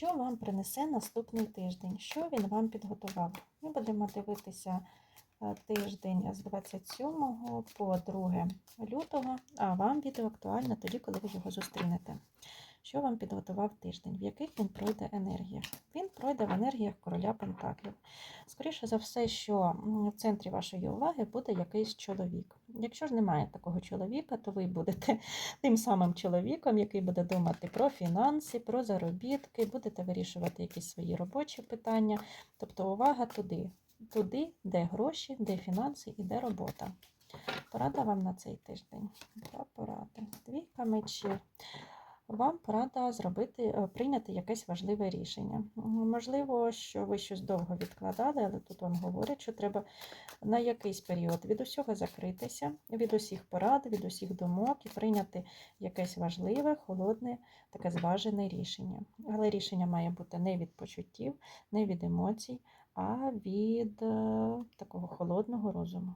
Що вам принесе наступний тиждень? Що він вам підготував? Ми будемо дивитися е, тиждень з 27 по 2 лютого, а вам відео актуальне тоді, коли ви його зустрінете. Що вам підготував тиждень? В яких він пройде енергіях? Він пройде в енергіях короля Пентаклів. Скоріше за все, що в центрі вашої уваги буде якийсь чоловік. Якщо ж немає такого чоловіка, то ви будете тим самим чоловіком, який буде думати про фінанси, про заробітки, будете вирішувати якісь свої робочі питання. Тобто увага туди, туди, де гроші, де фінанси і де робота. Порада вам на цей тиждень. Два поради. Двійка мечів. Вам порада зробити, е, прийняти якесь важливе рішення. Можливо, що ви щось довго відкладали, але тут вам говорять, що треба на якийсь період від усього закритися, від усіх порад, від усіх думок і прийняти якесь важливе, холодне, таке зважене рішення. Але рішення має бути не від почуттів, не від емоцій, а від е, такого холодного розуму.